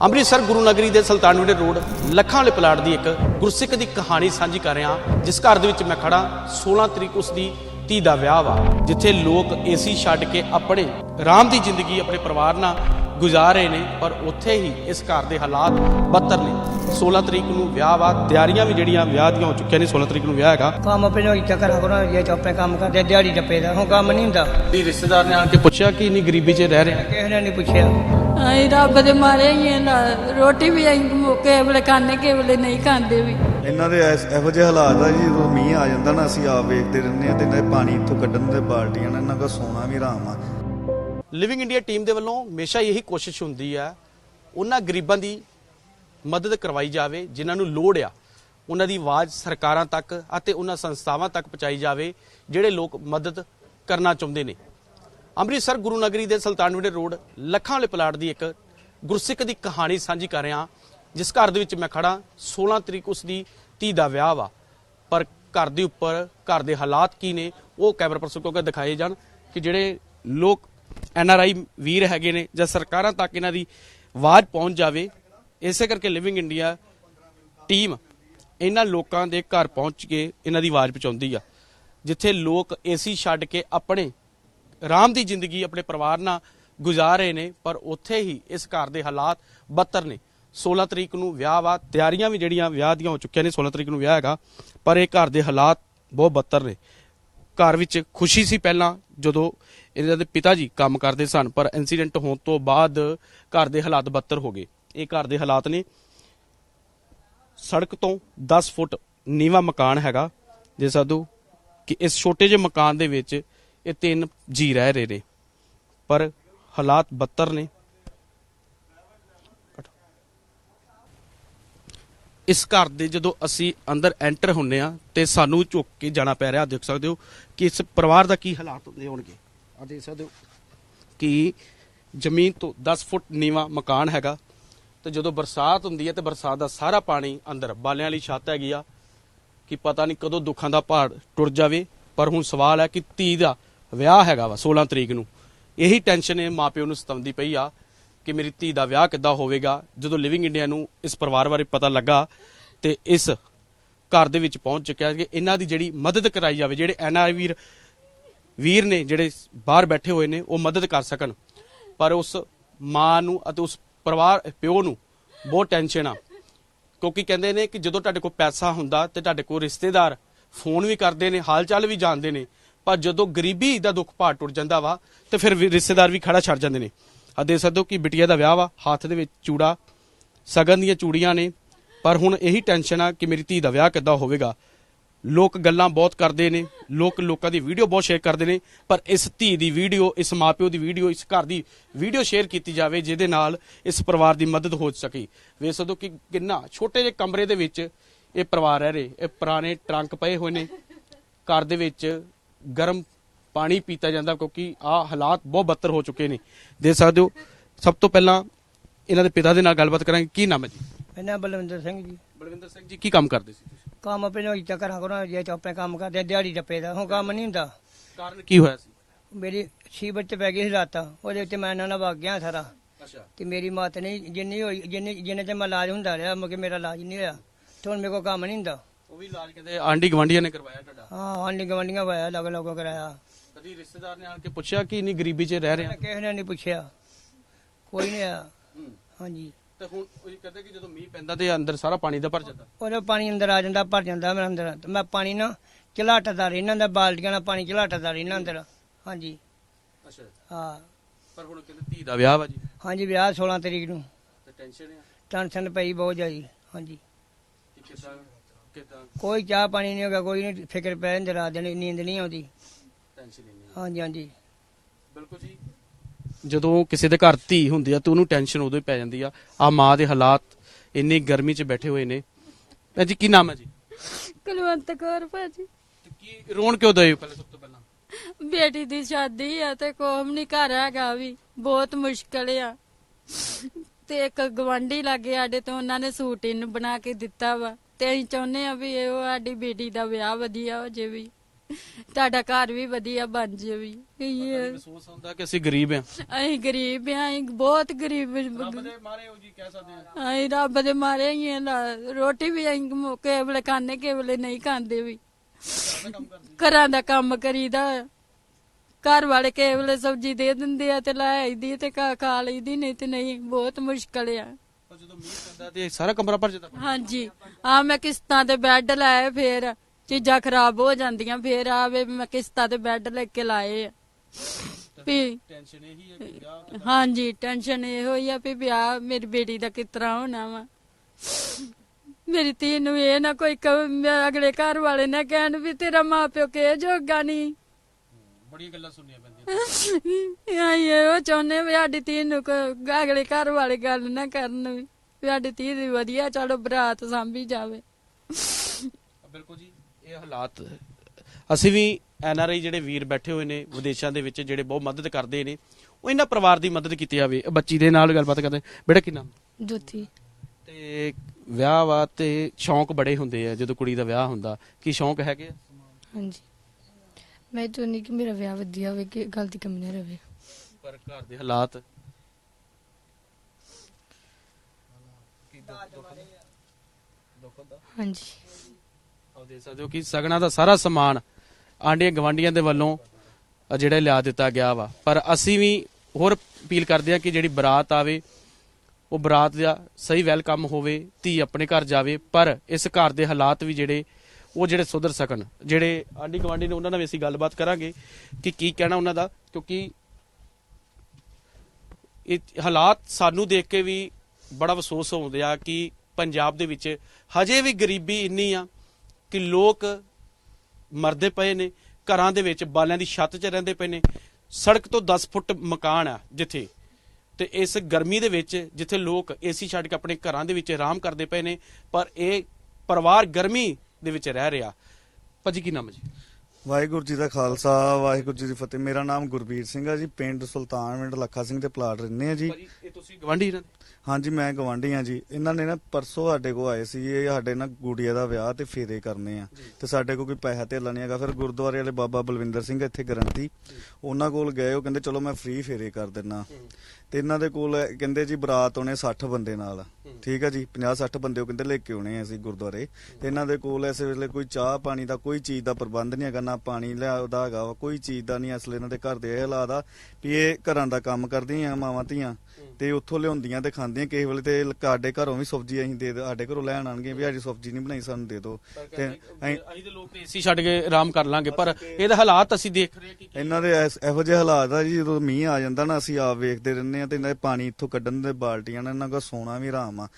ਅੰਮ੍ਰਿਤਸਰ ਗੁਰੂ ਨਗਰੀ ਦੇ ਸੁਲਤਾਨਵਿੰਡ ਰੋਡ ਲੱਖਾਂ ਵਾਲੇ ਪਲਾਟ ਦੀ ਇੱਕ ਗੁਰਸਿੱਖ ਦੀ ਕਹਾਣੀ ਸਾਂਝੀ ਕਰ ਰਿਹਾ ਜਿਸ ਘਰ ਦੇ ਵਿੱਚ ਮੈਂ ਖੜਾ 16 ਤਰੀਕ ਉਸ ਦੀ ਧੀ ਦਾ ਵਿਆਹ ਵਾ ਜਿੱਥੇ ਲੋਕ ਏਸੀ ਛੱਡ ਕੇ ਆਪਣੇ ਆਰਾਮ ਦੀ ਜ਼ਿੰਦਗੀ ਆਪਣੇ ਪਰਿਵਾਰ ਨਾਲ ਗੁਜ਼ਾਰ ਰਹੇ ਨੇ ਪਰ ਉੱਥੇ ਹੀ ਇਸ ਘਰ ਦੇ ਹਾਲਾਤ ਬੱਤਰ ਨੇ। 16 ਤਰੀਕ ਨੂੰ ਵਿਆਹ ਵਾ ਤਿਆਰੀਆਂ ਵੀ ਜਿਹੜੀਆਂ ਵਿਆਹ ਦੀਆਂ ਹੋ ਚੁੱਕੀਆਂ ਨੇ 16 ਤਰੀਕ ਨੂੰ ਵਿਆਹ ਹੈਗਾ। ਕੰਮ ਪਹਿਲਾਂ ਕੀਤਾ ਕਰਾਂ ਕਰੋ ਜੇ ਚੋਪੇ ਕੰਮ ਕਰਦੇ ਦਿਹਾੜੀ ਟੱਪੇ ਦਾ ਹੁਣ ਕੰਮ ਨਹੀਂ ਹੁੰਦਾ। ਦੀ ਰਿਸ਼ਤੇਦਾਰ ਨੇ ਆਣ ਕੇ ਪੁੱਛਿਆ ਕਿ ਇੰਨੀ ਗਰੀਬੀ 'ਚ ਰਹਿ ਰਹੇ? ਕਿਸੇ ਨੇ ਨਹੀਂ ਪੁੱਛਿਆ। ਅਸੀਂ ਰੱਬ ਦੇ ਮਾਰੇ ਹੀ ਆ ਨਾ ਰੋਟੀ ਵੀ ਅਸੀਂ ਮੌਕੇ ਵੇਲੇ ਖਾਂਦੇ ਕੇ ਵੇਲੇ ਨਹੀਂ ਖਾਂਦੇ ਵੀ। ਇਹਨਾਂ ਦੇ ਐਸ- ਇਹੋ ਜਿਹੇ ਹਾਲਾਤ ਆ ਜੀ ਜਦੋਂ ਮੀਂਹ ਆ ਜਾਂਦਾ ਨਾ ਅਸੀਂ ਆਪ ਵੇਖਦੇ ਰਹਿੰਦੇ ਆ ਤੇ ਇਹਨਾਂ ਦੇ ਪਾਣੀ ਇੱਥੋਂ ਕੱਢਣ ਦੇ ਬਾਲਟੀਆਂ ਨਾਲ ਇਹਨਾਂ ਦਾ ਸੋਨਾ ਵੀ ਆਰਾਮ ਆ। ਲਿਵਿੰਗ ਇੰਡੀਆ ਟੀਮ ਦੇ ਵੱਲੋਂ ਹਮੇਸ਼ਾ ਇਹੀ ਕੋਸ਼ਿਸ਼ ਹੁੰਦੀ ਹੈ ਉਹਨਾਂ ਗਰੀਬਾਂ ਦੀ ਮਦਦ ਕਰਵਾਈ ਜਾਵੇ ਜਿਨ੍ਹਾਂ ਨੂੰ ਲੋੜ ਆ ਉਹਨਾਂ ਦੀ ਆਵਾਜ਼ ਸਰਕਾਰਾਂ ਤੱਕ ਅਤੇ ਉਹਨਾਂ ਸੰਸਥਾਵਾਂ ਤੱਕ ਪਹੁੰਚਾਈ ਜਾਵੇ ਜਿਹੜੇ ਲੋਕ ਮਦਦ ਕਰਨਾ ਚਾਹੁੰਦੇ ਨੇ। ਅੰਮ੍ਰਿਤਸਰ ਗੁਰੂ ਨਗਰੀ ਦੇ ਸੁਲਤਾਨਵਿੰਡ ਰੋਡ, ਲੱਖਾਂ ਵਾਲੇ ਪਲਾਟ ਦੀ ਇੱਕ ਗੁਰਸਿੱਖ ਦੀ ਕਹਾਣੀ ਸਾਂਝੀ ਕਰ ਰਿਹਾ ਜਿਸ ਘਰ ਦੇ ਵਿੱਚ ਮੈਂ ਖੜਾ 16 ਤਰੀਕ ਉਸ ਦੀ ਧੀ ਦਾ ਵਿਆਹ ਵਾ। ਪਰ ਘਰ ਦੇ ਉੱਪਰ, ਘਰ ਦੇ ਹਾਲਾਤ ਕੀ ਨੇ, ਉਹ ਕੈਮਰਾ ਪਰਸਨ ਕੋਲ ਦਿਖਾਏ ਜਾਣ ਕਿ ਜਿਹੜੇ ਲੋਕ ਐਨ ਆਰ ਆਈ ਵੀਰ ਹੈਗੇ ਨੇ ਜਾਂ ਸਰਕਾਰਾਂ ਤੱਕ ਇਹਨਾਂ ਦੀ ਆਵਾਜ਼ ਪਹੁੰਚ ਜਾਵੇ, ਇਸੇ ਕਰਕੇ ਲਿਵਿੰਗ ਇੰਡੀਆ ਟੀਮ ਇਹਨਾਂ ਲੋਕਾਂ ਦੇ ਘਰ ਪਹੁੰਚ ਕੇ ਇਹਨਾਂ ਦੀ ਆਵਾਜ਼ ਪਹੁੰਚਾਉਂਦੀ ਆ। ਜਿੱਥੇ ਲੋਕ ਏਸੀ ਛੱਡ ਕੇ ਆਪਣੇ ਆਰਾਮ ਦੀ ਜ਼ਿੰਦਗੀ ਆਪਣੇ ਪਰਿਵਾਰ ਨਾਲ ਗੁਜ਼ਾਰ ਰਹੇ ਨੇ, ਪਰ ਉੱਥੇ ਹੀ ਇਸ ਘਰ ਦੇ ਹਾਲਾਤ ਬੱਤਰ ਨੇ। 16 ਤਰੀਕ ਨੂੰ ਵਿਆਹ ਵਾ, ਤਿਆਰੀਆਂ ਵੀ ਜਿਹੜੀਆਂ ਵਿਆਹ ਦੀਆਂ ਹੋ ਚੁੱਕੀਆਂ ਨੇ 16 ਤਰੀਕ ਨੂੰ ਵਿਆਹ ਹੈਗਾ, ਪਰ ਇਹ ਘਰ ਦੇ ਹਾਲਾਤ ਬਹੁਤ ਬੱਤਰ ਨੇ। ਘਰ ਵਿੱਚ ਖੁਸ਼ੀ ਸੀ ਪਹਿਲਾਂ, ਜਦੋਂ ਇਹਨਾਂ ਦੇ ਪਿਤਾ ਜੀ ਕੰਮ ਕਰਦੇ ਸਨ, ਪਰ ਇਨਸੀਡੈਂਟ ਹੋਣ ਤੋਂ ਬਾਅਦ ਘਰ ਦੇ ਹਾਲਾਤ ਬੱਤਰ ਹੋ ਗਏ। ਇਹ ਘਰ ਦੇ ਹਾਲਾਤ ਨੇ। ਸੜਕ ਤੋਂ 10 ਫੁੱਟ ਨੀਵਾ ਮਕਾਨ ਹੈਗਾ, ਜੇ ਸਾਧੂ, ਕਿ ਇਸ ਛੋਟੇ ਜਿਹੇ ਮਕਾਨ ਦੇ ਵਿੱਚ ਇਹ ਤਿੰਨ ਜੀ ਰਹਿ ਰਹੇ ਨੇ। ਪਰ ਹਾਲਾਤ ਬੱਤਰ ਨੇ। ਇਸ ਘਰ ਦੇ ਜਦੋਂ ਅਸੀਂ ਅੰਦਰ ਐਂਟਰ ਹੁੰਨੇ ਆ, ਤੇ ਸਾਨੂੰ ਝੁੱਕ ਕੇ ਜਾਣਾ ਪੈ ਰਿਹਾ। ਦੇਖ ਸਕਦੇ ਹੋ ਕਿ ਇਸ ਪਰਿਵਾਰ ਦਾ ਕੀ ਹਾਲਾਤ ਹੁੰਦੇ ਹੋਣਗੇ। ਆ ਦੇਖ ਸਕਦੇ ਹੋ ਕਿ ਜ਼ਮੀਨ ਤੋਂ 10 ਫੁੱਟ ਨੀਵਾ ਮਕਾਨ ਹੈਗਾ। ਤੇ ਜਦੋਂ ਬਰਸਾਤ ਹੁੰਦੀ ਹੈ ਤੇ ਬਰਸਾਤ ਦਾ ਸਾਰਾ ਪਾਣੀ ਅੰਦਰ ਬਾਲਿਆਂ ਵਾਲੀ ਛੱਤ ਹੈਗੀ ਆ। ਕਿ ਪਤਾ ਨਹੀਂ ਕਦੋਂ ਦੁੱਖਾਂ ਦਾ ਪਹਾੜ ਟੁੱਟ ਜਾਵੇ। ਪਰ ਹੁਣ ਸਵਾਲ ਹੈ ਕਿ ਧੀ ਦਾ ਵਿਆਹ ਹੈਗਾ ਵਾ 16 ਤਰੀਕ ਨੂੰ। ਇਹੀ ਟੈਨਸ਼ਨ ਇਹ ਮਾਪਿਓ ਨੂੰ ਸਤਾਉਂਦੀ ਪਈ ਆ ਕਿ ਮੇਰੀ ਧੀ ਦਾ ਵਿਆਹ ਕਿੱਦਾਂ ਹੋਵੇਗਾ, ਜਦੋਂ ਲਿਵਿੰਗ ਇੰਡੀਆ ਨੂੰ ਇਸ ਪਰਿਵਾਰ ਬਾਰੇ ਪਤਾ ਲੱਗਾ ਤੇ ਇਸ ਘਰ ਦੇ ਵਿੱਚ ਪਹੁੰਚ ਚੁੱਕਿਆ ਕਿ ਇਹਨਾਂ ਦੀ ਜਿਹੜੀ ਮਦਦ ਕਰਾਈ ਜਾਵੇ, ਜਿਹੜੇ ਐਨਆਰ ਵੀਰ ਵੀਰ ਨੇ ਜਿਹੜੇ ਬਾਹਰ ਬੈਠੇ ਹੋਏ ਨੇ, ਉਹ ਮਦਦ ਕਰ ਸਕਣ। ਪਰ ਉਸ ਮਾਂ ਨੂੰ ਅਤੇ ਉਸ ਪਰਿਵਾਰ, ਪਿਓ ਨੂੰ ਬਹੁਤ ਟੈਨਸ਼ਨ ਆ। ਕਿਉਂਕਿ ਕਹਿੰਦੇ ਨੇ ਕਿ ਜਦੋਂ ਤੁਹਾਡੇ ਕੋਲ ਪੈਸਾ ਹੁੰਦਾ ਤੇ ਤੁਹਾਡੇ ਕੋਲ ਰਿਸ਼ਤੇਦਾਰ ਫੋਨ ਵੀ ਕਰਦੇ ਨੇ ਹਾਲ ਚਾਲ ਵੀ ਜਾਣਦੇ ਨੇ ਪਰ ਜਦੋਂ ਗਰੀਬੀ ਦਾ ਦੁੱਖ ਭਾਰ ਟੁੱਟ ਜਾਂਦਾ ਵਾ, ਤੇ ਫਿਰ ਰਿਸ਼ਤੇਦਾਰ ਵੀ ਖੜਾ ਛੱਡ ਜਾਂਦੇ ਨੇ। ਆ ਦੇਖ ਸਕਦੇ ਹੋ ਕਿ ਬਿਟੀਆ ਦਾ ਵਿਆਹ ਵਾ, ਹੱਥ ਦੇ ਵਿੱਚ ਚੂੜਾ, ਸਗਨ ਦੀਆਂ ਚੂੜੀਆਂ ਨੇ। ਪਰ ਹੁਣ ਇਹੀ ਟੈਨਸ਼ਨ ਆ ਕਿ ਮੇਰੀ ਧੀ ਦਾ ਵਿਆਹ ਕਿੱਦਾਂ ਹੋਵੇਗਾ। ਲੋਕ ਗੱਲਾਂ ਬਹੁਤ ਕਰਦੇ ਨੇ, ਲੋਕ ਲੋਕਾਂ ਦੀ ਵੀਡੀਓ ਬਹੁਤ ਸ਼ੇਅਰ ਕਰਦੇ ਨੇ, ਪਰ ਇਸ ਧੀ ਦੀ ਵੀਡੀਓ, ਇਸ ਮਾਪਿਓ ਦੀ ਵੀਡੀਓ, ਇਸ ਘਰ ਦੀ ਵੀਡੀਓ ਸ਼ੇਅਰ ਕੀਤੀ ਜਾਵੇ, ਜਿਹਦੇ ਨਾਲ ਇਸ ਪਰਿਵਾਰ ਦੀ ਮਦਦ ਹੋ ਸਕੇ। ਵੇਖ ਸਕਦੇ ਹੋ ਕਿ ਕਿੰਨਾ ਛੋਟੇ ਜਿਹੇ ਕਮਰੇ ਦੇ ਵਿੱਚ ਇਹ ਪਰਿਵਾਰ ਰਹਿ ਰਹੇ, ਇਹ ਪੁਰਾਣੇ ਟਰੰਕ ਪਏ ਹੋਏ ਨੇ। ਘਰ ਦੇ ਵਿੱਚ ਗਰਮ ਪਾਣੀ ਪੀਤਾ ਜਾਂਦਾ ਕਿਉਂਕਿ ਆ ਹਾਲਾਤ ਬਹੁਤ ਬੱਤਰ ਹੋ ਚੁੱਕੇ ਨੇ। ਦੇਖ ਸਕਦੇ ਹੋ ਸਭ ਤੋਂ ਪਹਿਲਾਂ ਇਹਨਾਂ ਦੇ ਪਿਤਾ ਦੇ ਨਾਲ ਗੱਲਬਾਤ ਕਰਾਂਗੇ। ਕੀ ਨਾਮ ਹੈ ਜੀ? ਇਹਨਾਂ ਬਲਵਿੰਦਰ ਸਿੰਘ ਜੀ। ਬਲਵਿੰਦਰ ਸਿੰਘ ਜੀ ਕੀ ਕੰਮ ਕਰਦੇ ਸੀ ਤੁਸੀਂ? ਕੰਮ ਪਹਿਲਾਂ ਕੀਤਾ ਕਰਾਂ ਕਰੋ ਜੇ ਚੋਪੇ ਕੰਮ ਕਰਦੇ ਦਿਹਾੜੀ ਟੱਪੇ ਦਾ ਹੁਣ ਕੰਮ ਨਹੀਂ ਹੁੰਦਾ। ਕਾਰਨ ਕੀ ਹੋਇਆ ਸੀ? ਮੇਰੀ ਛੀ ਬੱਚੇ ਪੈ ਗਏ ਸੀ ਰਾਤਾਂ ਉਹਦੇ ਉੱਤੇ ਮੈਂ ਇਹਨਾਂ ਨਾਲ ਵਗ ਗਿਆ ਸਾਰਾ। ਅੱਛਾ। ਤੇ ਮੇਰੀ ਮਾਤ ਨਹੀਂ ਜਿੰਨੀ ਹੋਈ ਜਿੰਨੀ ਜਿੰਨੇ ਤੇ ਮੈਂ ਇਲਾਜ ਹੁੰਦਾ ਰਿਹਾ ਮੁਕੇ ਮੇਰਾ ਇਲਾਜ ਨਹੀਂ ਹੋਇਆ। ਤੇ ਹੁਣ ਮੇਰੇ ਕੋਲ ਕੰਮ ਨਹੀਂ ਹੁੰਦਾ। ਉਹ ਵੀ ਇਲਾਜ ਕਹਿੰਦੇ ਆਂਢੀ ਗਵਾਂਢੀਆਂ ਨੇ ਕਰਵਾਇਆ ਤੁਹਾਡਾ? ਹਾਂ ਆਂਢੀ ਗਵਾਂਢੀਆਂ ਹੋਇਆ ਅਲੱਗ ਅਲੱਗ ਕਰਾਇਆ। ਕਦੀ ਰਿਸ਼ਤੇਦਾਰ ਨੇ ਆਣ ਕੇ ਪੁੱਛਿਆ ਕਿ ਇੰਨੀ ਗਰੀਬੀ 'ਚ ਰਹਿ ਰਹੇ? ਆ ਕਿਸੇ ਨੇ ਨਹੀਂ ਪੁੱਛਿਆ। ਕੋਈ ਨਹੀਂ ਆਇਆ। ਹਾਂਜੀ। ਤੇ ਹੁਣ ਉਹ ਕਹਿੰਦੇ ਕਿ ਜਦੋਂ ਮੀਂਹ ਪੈਂਦਾ ਤੇ ਅੰਦਰ ਸਾਰਾ ਪਾਣੀ ਦਾ ਭਰ ਜਾਂਦਾ। ਉਹਦਾ ਪਾਣੀ ਅੰਦਰ ਆ ਜਾਂਦਾ ਭਰ ਜਾਂਦਾ ਮੇਰੇ ਅੰਦਰ। ਤੇ ਮੈਂ ਪਾਣੀ ਨਾ ਝਲਾਟਦਾ ਰਹਿਣਾ ਦਾ ਬਾਲਟੀਆਂ ਨਾਲ ਪਾਣੀ ਝਲਾਟਦਾ ਰਹਿਣਾ ਅੰਦਰ। ਹਾਂਜੀ। ਅੱਛਾ। ਹਾਂ। ਪਰ ਹੁਣ ਕਹਿੰਦੇ ਧੀ ਦਾ ਵਿਆਹ ਵਾ ਜੀ। ਹਾਂਜੀ ਵਿਆਹ 16 ਤਰੀਕ ਨੂੰ। ਤੇ ਟੈਨਸ਼ਨ ਆ? ਟੈਨਸ਼ਨ ਪਈ ਬਹੁਤ ਜ਼ਿਆਦੀ। ਹਾਂਜੀ। ਕਿ ਕਿੱਦਾਂ ਕਿੱਦਾਂ? ਕੋਈ ਚਾਹ ਪਾਣੀ ਨਹੀਂ ਹੋਗਾ ਕੋਈ ਨਹੀਂ ਫਿਕਰ ਪੈ ਜਾਂਦੀ ਰਾਤ ਦਿਨ ਨੀਂਦ ਨਹੀਂ ਆਉਂਦੀ। ਟੈਨਸ਼ਨ ਨਹੀਂ ਹਾਂਜੀ ਹਾਂਜੀ। ਬਿਲਕੁਲ ਜੀ। ਜਦੋਂ ਕਿਸੇ ਦੇ ਘਰ ਧੀ ਹੁੰਦੀ ਆ ਤੇ ਉਹਨੂੰ ਟੈਨਸ਼ਨ ਉਦੋਂ ਹੀ ਪੈ ਜਾਂਦੀ ਆ। ਆ ਮਾਂ ਦੇ ਹਾਲਾਤ ਇੰਨੀ ਗਰਮੀ 'ਚ ਬੈਠੇ ਹੋਏ ਨੇ। ਭੈਣ ਜੀ ਕੀ ਨਾਮ ਹੈ ਜੀ? ਕੁਲਵੰਤ ਕੌਰ ਭਾਜੀ। ਤੇ ਕੀ ਰੋਣ ਕਿਉਂ ਦਏ ਪਹਿਲੇ ਸਭ ਤੋਂ ਪਹਿਲਾਂ? ਬੇਟੀ ਦੀ ਸ਼ਾਦੀ ਆ ਤੇ ਕੋਮ ਨਹੀਂ ਘਰ ਹੈਗਾ ਵੀ ਬਹੁਤ ਮੁਸ਼ਕਲ ਆ। ਤੇ ਇੱਕ ਗਵਾਂਢੀ ਲਾਗੇ ਸਾਡੇ ਤੋਂ ਉਹਨਾਂ ਨੇ ਸੂਟ ਇਹਨੂੰ ਬਣਾ ਕੇ ਦਿੱਤਾ ਵਾ। ਤੇ ਅਸੀਂ ਚਾਹੁੰਦੇ ਆ ਵੀ ਇਹ ਸਾਡੀ ਬੇਟੀ ਦਾ ਵਿਆਹ ਵਧੀਆ ਹੋ ਜੇ ਵੀ ਤੁਹਾਡਾ ਘਰ ਵੀ ਵਧੀਆ ਬਣ ਇਹ ਮਹਿਸੂਸ ਹੁੰਦਾ ਕਿ ਅਸੀਂ ਗਰੀਬ ਹਾਂ। ਅਸੀਂ ਗਰੀਬ ਆ ਅਸੀਂ ਬਹੁਤ ਗਰੀਬ ਰੱਬ ਦੇ ਮਾਰੇ ਹੋ ਜੀ ਕਹਿ ਸਕਦੇ ਹਾਂ। ਅਸੀਂ ਰੱਬ ਦੇ ਮਾਰੇ ਹੀ ਆ ਨਾ। ਰੋਟੀ ਵੀ ਅਸੀਂ ਮ- ਕਿਸੇ ਵੇਲੇ ਖਾਂਦੇ ਕਿਸੇ ਵੇਲੇ ਨਹੀਂ ਖਾਂਦੇ ਵੀ। ਘਰਾਂ ਦਾ ਕੰਮ ਕਰੀਦਾ। ਘਰ ਵਾਲੇ ਕਿਸੇ ਵੇਲੇ ਸਬਜ਼ੀ ਦੇ ਦਿੰਦੇ ਆ ਤੇ ਲੈ ਆਈਦੀ ਤੇ ਖਾ ਖਾ ਲਈਦੀ ਨਹੀਂ ਤੇ ਨਹੀਂ ਬਹੁਤ ਮੁਸ਼ਕਲ ਆ। ਪਰ ਜਦੋਂ ਮੀਂਹ ਪੈਂਦਾ ਤੇ ਸਾਰਾ ਕਮਰਾ ਭਰ ਜਾਂਦਾ। ਹਾਂਜੀ। ਆ ਮੈਂ ਕਿਸ਼ਤਾਂ ਤੇ ਬੈੱਡ ਲਾਏ ਫੇਰ ਚੀਜ਼ਾਂ ਖਰਾਬ ਹੋ ਜਾਂਦੀਆਂ ਫੇਰ ਆਵੇ ਮੈਂ ਕਿਸ਼ਤਾਂ ਤੇ ਬੈੱਡ ਲੈ ਕੇ ਲਾਏ ਆ। ਵੀ ਟੈਨਸ਼ਨ ਇਹੀ ਹੈ ਕਿ ਵਿਆਹ ਹਾਂਜੀ ਟੈਨਸ਼ਨ ਇਹੋ ਹੀ ਆ ਵੀ ਵਿਆਹ ਮੇਰੀ ਬੇਟੀ ਦਾ ਕਿਸ ਤਰ੍ਹਾਂ ਹੋਣਾ ਵਾ। ਮੇਰੀ ਧੀ ਨੂੰ ਇਹ ਨਾ ਕੋਈ ਕਹੇ- ਮੈਂ ਅਗਲੇ ਘਰ ਵਾਲੇ ਨਾ ਕਹਿਣ ਵੀ ਤੇਰਾ ਮਾਪਿਓ ਕੇ ਜੋਗਾ ਨਹੀਂ ਬੜੀਆਂ ਗੱਲਾਂ ਸੁਣਨੀਆਂ ਪੈਂਦੀਆਂ। ਆਈ ਇਹੋ ਚਾਹੁੰਦੇ ਵੀ ਸਾਡੀ ਧੀ ਨੂੰ ਕੋਈ ਅਗਲੇ ਘਰ ਵਾਲੇ ਗੱਲ ਨਾ ਕਰਨ ਵੀ। ਵੀ ਸਾਡੀ ਧੀ ਦੀ ਵਧੀਆ ਚਲੋ ਬਰਾਤ ਸਾਂਭੀ ਜਾਵੇ। ਬਿਲਕੁਲ ਜੀ। ਇਹ ਹਾਲਾਤ ਅਸੀਂ ਵੀ ਐਨ ਆਰ ਆਈ ਜਿਹੜੇ ਵੀਰ ਬੈਠੇ ਹੋਏ ਨੇ ਵਿਦੇਸ਼ਾਂ ਦੇ ਵਿੱਚ ਜਿਹੜੇ ਬਹੁਤ ਮਦਦ ਕਰਦੇ ਨੇ ਉਹ ਇਹਨਾਂ ਪਰਿਵਾਰ ਦੀ ਮਦਦ ਕੀਤੀ ਜਾਵੇ। ਇਹ ਬੱਚੀ ਦੇ ਨਾਲ ਗੱਲਬਾਤ ਕਰਦੇ ਬੇਟਾ ਕੀ ਨਾਮ? ਜੋਤੀ। ਤੇ ਵਿਆਹ ਵਾ ਤੇ ਸ਼ੌਂਕ ਬੜੇ ਹੁੰਦੇ ਆ ਜਦੋਂ ਕੁੜੀ ਦਾ ਵਿਆਹ ਹੁੰਦਾ। ਕੀ ਸ਼ੌਂਕ ਹੈਗੇ ਹਾਂਜੀ। ਮੈਂ ਚਾਹੁੰਦੀ ਕਿ ਮੇਰਾ ਵਿਆਹ ਵਧੀਆ ਹੋਵੇ ਕਿ ਗੱਲ ਦੀ ਕਮੀ ਨਾ ਰਵੇ। ਪਰ ਘਰ ਦੇ ਹਾਲਾਤ ਹਾਂਜੀ। ਆਹ ਦੇਖ ਸਕਦੇ ਹੋ ਕਿ ਸਗਣਾ ਦਾ ਸਾਰਾ ਸਮਾਨ ਆਂਡੀਆਂ ਗਵਾਂਡੀਆਂ ਦੇ ਵੱਲੋਂ ਅ ਜਿਹੜਾ ਲਿਆ ਦਿੱਤਾ ਗਿਆ ਵਾ। ਪਰ ਅਸੀਂ ਵੀ ਹੋਰ ਅਪੀਲ ਕਰਦੇ ਹਾਂ ਕਿ ਜਿਹੜੀ ਬਰਾਤ ਆਵੇ ਉਹ ਬਰਾਤ ਦਾ ਸਹੀ ਵੈਲਕਮ ਹੋਵੇ ਧੀ ਆਪਣੇ ਘਰ ਜਾਵੇ। ਪਰ ਇਸ ਘਰ ਦੇ ਹਾਲਾਤ ਵੀ ਜਿਹੜੇ ਉਹ ਜਿਹੜੇ ਸੁਧਰ ਸਕਣ, ਜਿਹੜੇ ਆਂਡੀ ਗਵਾਂਡੀ ਨੇ ਉਹਨਾਂ ਨਾਲ ਵੀ ਅਸੀਂ ਗੱਲਬਾਤ ਕਰਾਂਗੇ ਕਿ ਕੀ ਕਹਿਣਾ ਉਹਨਾਂ ਦਾ, ਕਿਉਂਕਿ ਇਹ ਹਾਲਾਤ ਸਾਨੂੰ ਦੇਖ ਕੇ ਵੀ ਬੜਾ ਅਫਸੋਸ ਹੁੰਦੇ ਆ ਕਿ ਪੰਜਾਬ ਦੇ ਵਿੱਚ ਹਜੇ ਵੀ ਗਰੀਬੀ ਇੰਨੀ ਆ ਕਿ ਲੋਕ ਮਰਦੇ ਪਏ ਨੇ, ਘਰਾਂ ਦੇ ਵਿੱਚ ਬਾਲਿਆਂ ਦੀ ਛੱਤ 'ਚ ਰਹਿੰਦੇ ਪਏ ਨੇ। ਸੜਕ ਤੋਂ 10 ਫੁੱਟ ਮਕਾਨ ਆ ਜਿੱਥੇ। ਤੇ ਇਸ ਗਰਮੀ ਦੇ ਵਿੱਚ ਜਿੱਥੇ ਲੋਕ ਏਸੀ ਛੱਡ ਕੇ ਆਪਣੇ ਘਰਾਂ ਦੇ ਵਿੱਚ ਆਰਾਮ ਕਰਦੇ ਪਏ ਨੇ, ਪਰ ਇਹ ਪਰਿਵਾਰ ਗਰਮੀ ਦੇ ਵਿੱਚ ਰਹਿ ਰਿਹਾ। ਭਾਜੀ ਕੀ ਨਾਮ ਹੈ ਜੀ? ਵਾਹਿਗੁਰੂ ਜੀ ਦਾ ਖਾਲਸਾ ਵਾਹਿਗੁਰੂ ਜੀ ਦੀ ਫਤਿਹ। ਮੇਰਾ ਨਾਮ ਗੁਰਬੀਰ ਸਿੰਘ ਆ ਜੀ। ਪਿੰਡ ਸੁਲਤਾਨਵਿੰਡ ਲੱਖਾ ਸਿੰਘ ਦੇ ਪਲਾਟ ਰਹਿੰਦੇ ਆ ਜੀ। ਭਾਜੀ ਇਹ ਤੁਸੀਂ ਗਵਾਂਢੀ ਇਹਨਾਂ ਦੇ ਹਾਂਜੀ ਮੈਂ ਗਵਾਂਢੀ ਆ ਜੀ। ਇਹਨਾਂ ਨੇ ਨਾ ਪਰਸੋਂ ਸਾਡੇ ਕੋ ਆਏ ਸੀ ਇਹ ਸਾਡੇ ਨਾਲ ਗੁੜੀਆ ਦਾ ਵਿਆਹ ਤੇ ਫੇਰੇ ਕਰਨੇ ਆ। ਤੇ ਸਾਡੇ ਕੋਲ ਕੋਈ ਪੈਸਾ ਧੇਲਾ ਨਹੀਂ ਹੈਗਾ। ਫਿਰ ਗੁਰਦੁਆਰੇ ਵਾਲੇ ਬਾਬਾ ਬਲਵਿੰਦਰ ਸਿੰਘ ਇੱਥੇ ਗਰੰਟੀ। ਉਹਨਾਂ ਕੋਲ ਗਏ ਉਹ ਕਹਿੰਦੇ ਚਲੋ ਮੈਂ ਫ੍ਰੀ ਫੇਰੇ ਕਰ ਦਿੰਨਾ। ਤੇ ਇਹਨਾਂ ਦੇ ਕੋਲ ਕਹਿੰਦੇ ਜੀ ਬਰਾਤ ਉਹਨੇ 60 ਬੰਦੇ ਨਾਲ। ਠੀਕ ਆ ਜੀ 50 60 ਬੰਦੇ ਉਹ ਕਹਿੰਦੇ ਲੈ ਕੇ ਆਉਣੇ ਆ ਅਸੀਂ ਗੁਰਦੁਆਰੇ। ਤੇ ਇਹਨਾਂ ਦੇ ਕੋਲ ਇਸ ਵੇਲੇ ਕੋਈ ਚਾਹ ਪਾਣੀ ਦਾ ਕੋਈ ਚੀਜ਼ ਦਾ ਪ੍ਰਬੰਧ ਨਹੀਂ ਹੈਗਾ ਨਾ ਪਾਣੀ ਲਿਆਉਦਾ ਹੈਗਾ ਕੋਈ ਚੀਜ਼ ਦਾ ਨਹੀਂ। ਅਸਲ ਇਹਨਾਂ ਦੇ ਘਰ ਦੇ ਇਹ ਹਾਲਾਤ ਆ ਵੀ ਇਹ ਘਰਾਂ ਦਾ ਕੰਮ ਕਰਦੀਆਂ ਮਾਵਾਂ ਧੀਆਂ। ਤੇ ਉੱਥੋਂ ਲਿਆਉਂਦੀਆਂ ਤੇ ਖਾਂਦੀਆਂ ਕਿਸੇ ਵੇਲੇ ਤੇ ਸਾਡੇ ਘਰੋਂ ਵੀ ਸਬਜ਼ੀ ਅਸੀਂ ਦੇ ਸਾਡੇ ਘਰੋਂ ਲੈਣ ਆਣਗੇ ਵੀ ਅੱਜ ਸਬਜ਼ੀ ਨਹੀਂ ਬਣਾਈ ਸਾਨੂੰ ਦੇ ਦਿਓ। ਤੇ ਅਸੀਂ ਅਸੀਂ ਤੇ ਲੋਕ ਏਸੀ ਛੱਡ ਕੇ ਆਰਾਮ ਕਰ ਲਾਂਗੇ ਪਰ ਇਹਦੇ ਹਾਲਾਤ ਅਸੀਂ ਦੇਖ ਰਹੇ ਹਾਂ ਕਿ ਇਹਨਾਂ ਦੇ ਇਹੋ ਜਿਹੇ ਹਾਲਾਤ ਆ ਜੀ ਜਦੋਂ ਮੀਂਹ ਆ ਜਾਂਦਾ ਨਾ ਅਸੀਂ ਆਪ ਵੇਖਦੇ ਰਹਿੰਦੇ ਆ ਤੇ ਇਹਨਾਂ ਦੇ ਪਾਣੀ ਇੱਥੋਂ ਕੱਢਣ ਦੇ ਬਾਲਟੀਆਂ ਨਾਲ ਇਹਨਾਂ ਕੋਲ ਸੌਣਾ ਵੀ ਆਰਾਮ ਆ।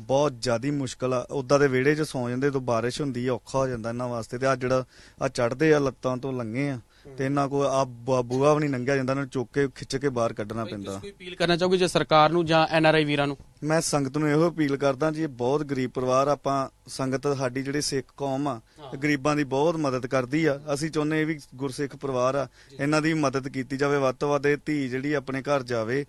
ਬਹੁਤ ਜ਼ਿਆਦੀ ਮੁਸ਼ਕਲ ਆ। ਉਦਾਂ ਦੇ ਵਿਹੜੇ 'ਚ ਸੌ ਜਾਂਦੇ ਤੋਂ ਬਾਰਿਸ਼ ਹੁੰਦੀ ਆ ਔਖਾ ਹੋ ਜਾਂਦਾ ਇਹਨਾਂ ਵਾਸਤੇ ਤੇ ਆ ਜਿਹੜਾ ਆ ਚੜਦੇ ਆ ਲੱਤਾਂ ਤੋਂ ਲੰਗੇ ਆ। ਤੇ ਇਹਨਾਂ ਕੋਲ ਆ ਬੂਆ ਵੀ ਨਹੀਂ ਲੰਘਿਆ ਜਾਂਦਾ ਇਹਨਾਂ ਨੂੰ ਚੁੱਕ ਕੇ ਖਿੱਚ ਕੇ ਬਾਹਰ ਕੱਢਣਾ ਪੈਂਦਾ। ਕੋਈ ਅਪੀਲ ਕਰਨਾ ਚਾਹੋਗੇ ਜੇ ਸਰਕਾਰ ਨੂੰ ਜਾਂ ਐਨ ਆਰ ਆਈ ਵੀਰਾਂ ਨੂੰ? ਮੈਂ ਸੰਗਤ ਨੂੰ ਇਹੋ ਅਪੀਲ ਕਰਦਾ ਜੀ ਇਹ ਬਹੁਤ ਗਰੀਬ ਪਰਿਵਾਰ ਆਪਾਂ ਸੰਗਤ ਸਾਡੀ ਜਿਹੜੀ ਸਿੱਖ ਕੌਮ ਆ ਗਰੀਬਾਂ ਦੀ ਬਹੁਤ ਮਦਦ ਕਰਦੀ ਆ। ਅਸੀਂ ਚਾਹੁੰਦੇ ਇਹ ਵੀ ਗੁਰਸਿੱਖ ਪਰਿਵਾਰ ਆ ਇਹਨਾਂ ਦੀ ਮਦਦ ਕੀਤੀ ਜਾਵੇ ਵੱਧ ਤੋਂ ਵੱਧ ਇਹ ਧੀ ਜਿਹੜੀ ਆਪਣੇ ਘਰ ਜਾਵੇ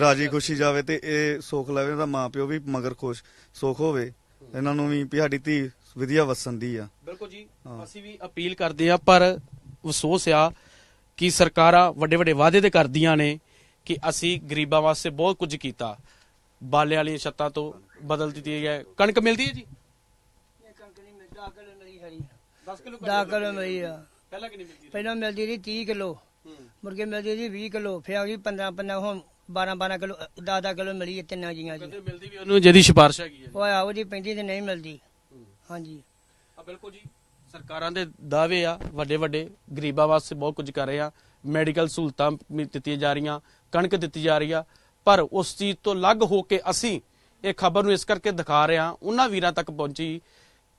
ਰਾਜੀ ਖੁਸ਼ੀ ਜਾਵੇ। ਤੇ ਇਹ ਸੁੱਖ ਲਵੇ ਉਹਦਾ ਮਾਪਿਓ ਵੀ ਮਗਰ ਖੁਸ਼ ਸੁੱਖ ਹੋਵੇ। ਇਹਨਾਂ ਨੂੰ ਵੀ ਸਾਡੀ ਧੀ ਵਧੀਆ ਵਸਣ ਦੀ ਆ। ਬਿਲਕੁਲ ਜੀ। ਅਸੀਂ ਵੀ ਅਪੀਲ ਕਰਦੇ ਆ ਪਰ ਅਫਸੋਸ ਆ ਕਿ ਸਰਕਾਰਾਂ ਵੱਡੇ ਵੱਡੇ ਵਾਅਦੇ ਤੇ ਕਰਦੀਆਂ ਨੇ ਕਿ ਅਸੀਂ ਗਰੀਬਾਂ ਵਾਸਤੇ ਬਹੁਤ ਕੁਝ ਕੀਤਾ। ਬਾਲੇ ਵਾਲੀਆਂ ਛੱਤਾਂ ਤੋਂ ਬਦਲ ਦਿੱਤੀ ਹੈ। ਕਣਕ ਮਿਲਦੀ ਹੈ ਜੀ? 10 ਕਿਲੋ 10 ਕਿਲੋ ਮਿਲੀ ਆ ਪਹਿਲਾਂ ਕਿ ਨਹੀਂ ਮਿਲਦੀ ਪਹਿਲਾਂ ਮਿਲਦੀ ਸੀ 30 ਕਿਲੋ। ਮੁਰਗੇ ਮਿਲਦੀ ਸੀ 20 ਕਿਲੋ। ਫਿਰ ਆ ਗਈ 15 15 ਹੁਣ 12 12 ਕਿਲੋ 10 10 ਕਿਲੋ ਮਿਲੀ ਤਿੰਨਾਂ ਜੀਆਂ ਜੀ ਕਹਿੰਦੇ ਮਿਲਦੀ ਵੀ ਉਹਨੂੰ ਜਿਹਦੀ ਸਿਫਾਰਿਸ਼ ਹੈਗੀ ਹੈ ਉਹ ਆ ਉਹਦੀ ਪੈਂਦੀ ਤੇ ਨਹੀਂ ਮਿਲਦੀ। ਹਾਂਜੀ। ਆ ਬਿਲਕੁਲ ਜੀ। ਸਰਕਾਰਾਂ ਦੇ ਦਾਅਵੇ ਆ, ਵੱਡੇ ਵੱਡੇ ਗਰੀਬਾਂ ਵਾਸਤੇ ਬਹੁਤ ਕੁਝ ਕਰ ਰਹੇ ਆ। ਮੈਡੀਕਲ ਸਹੂਲਤਾਂ ਵੀ ਦਿੱਤੀਆਂ ਜਾ ਰਹੀਆਂ, ਕਣਕ ਦਿੱਤੀ ਜਾ ਰਹੀ ਆ। ਪਰ ਉਸ ਚੀਜ਼ ਤੋਂ ਅਲੱਗ ਹੋ ਕੇ ਅਸੀਂ ਇਹ ਖਬਰ ਨੂੰ ਇਸ ਕਰਕੇ ਦਿਖਾ ਰਹੇ ਹਾਂ, ਉਹਨਾਂ ਵੀਰਾਂ ਤੱਕ ਪਹੁੰਚੀ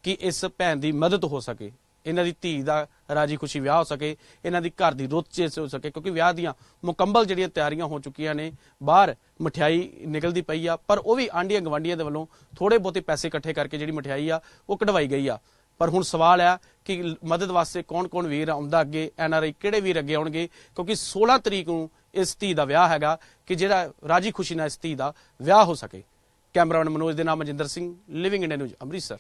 ਕਿ ਇਸ ਭੈਣ ਦੀ ਮਦਦ ਹੋ ਸਕੇ, ਇਹਨਾਂ ਦੀ ਧੀ ਦਾ ਰਾਜੀ ਖੁਸ਼ੀ ਵਿਆਹ ਹੋ ਸਕੇ, ਇਹਨਾਂ ਦੀ ਘਰ ਦੀ ਰੁੱਤ ਚੇਸ ਹੋ ਸਕੇ, ਕਿਉਂਕਿ ਵਿਆਹ ਦੀਆਂ ਮੁਕੰਮਲ ਜਿਹੜੀਆਂ ਤਿਆਰੀਆਂ ਹੋ ਚੁੱਕੀਆਂ ਨੇ, ਬਾਹਰ ਮਠਿਆਈ ਨਿਕਲਦੀ ਪਈ ਆ, ਪਰ ਉਹ ਵੀ ਆਂਡੀਆਂ ਗਵਾਂਡੀਆਂ ਦੇ ਵੱਲੋਂ ਥੋੜੇ ਬਹੁਤੇ ਪੈਸੇ ਇਕੱਠੇ ਕਰਕੇ ਜਿਹੜੀ ਮਠਿਆਈ ਆ, ਉਹ ਕਢਵਾਈ ਗਈ ਆ। ਪਰ ਹੁਣ ਸਵਾਲ ਆ ਕਿ ਮਦਦ ਵਾਸਤੇ ਕੌਣ-ਕੌਣ ਵੀਰ ਆਉਂਦਾ ਅੱਗੇ? ਐਨਆਰਆਈ ਕਿਹੜੇ ਵੀਰ ਅੱਗੇ ਆਉਣਗੇ? ਕਿਉਂਕਿ 16 ਤਰੀਕ ਨੂੰ ਇਸ ਧੀ ਦਾ ਵਿਆਹ ਹੈਗਾ ਕਿ ਜਿਹੜਾ ਰਾਜੀ ਖੁਸ਼ੀ ਨਾਲ ਇਸ ਧੀ ਦਾ ਵਿਆਹ ਹੋ ਸਕੇ। ਕੈਮਰਾਮੈਨ ਮਨੋਜ ਦੇ ਨਾਮ Manjinder Singh living India news Amritsar.